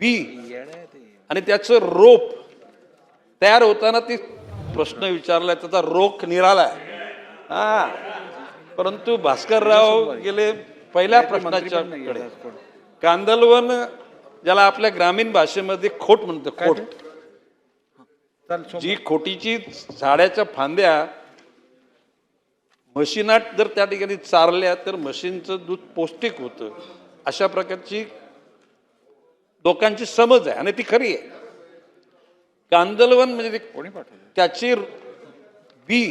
बी. आणि त्याचं रोप तयार होताना ती प्रश्न विचारलाय त्याचा रोख निरालाय. हा. परंतु भास्करराव गेले पहिल्या प्रश्नाच्या कडे. कांदलवन ज्याला आपल्या ग्रामीण भाषेमध्ये खोट म्हणतो खोट. जी खोटीची झाडाच्या फांद्या म्हशीनात जर त्या ठिकाणी चारल्या तर म्हशींचं दूध पौष्टिक होतं. अशा प्रकारची लोकांची समज आहे आणि ती खरी आहे. कांदलवन म्हणजे ते कोणी पाठवलं? त्याची बी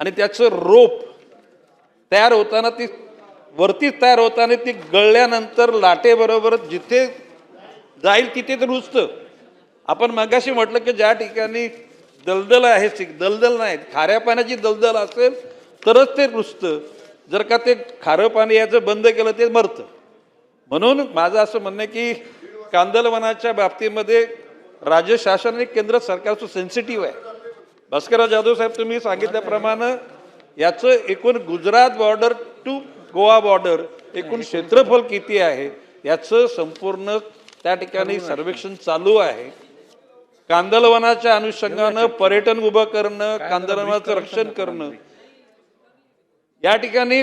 आणि त्याचं रोप तयार होताना ती वरतीच तयार होताना ती गळल्यानंतर लाटेबरोबर जिथे जाईल तिथे ते रुजतं. आपण मगाशी म्हटलं की ज्या ठिकाणी दलदल आहे दलदल नाही खाऱ्या पाण्याची दलदल असेल तरच ते रुजतं. जर का ते खारं पाणी याचं बंद केलं ते मरतं. म्हणून माझं असं म्हणणं आहे की कांदलवनाच्या बाबतीमध्ये राज्य शासन आणि केंद्र सरकारचं सेन्सिटिव्ह आहे. भास्करराव जाधव साहेब तुम्ही सांगितल्याप्रमाणे याचं एकूण Gujarat border to Goa border एकूण क्षेत्रफळ किती आहे याचं संपूर्ण त्या ठिकाणी सर्वेक्षण चालू आहे. कांदलवनाच्या अनुषंगानं पर्यटन उभं करणं कांदलवनाचं रक्षण करणं या ठिकाणी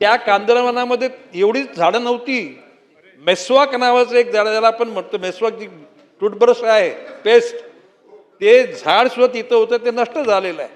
त्या कांदलवनामध्ये एवढी झाडं नव्हती मेस्वाक नावाचं एक झाड ज्याला आपण म्हणतो मेस्वाक जी टूथब्रश आहे पेस्ट ते झाड सुद्धा तिथं होतं ते नष्ट झालेलं आहे.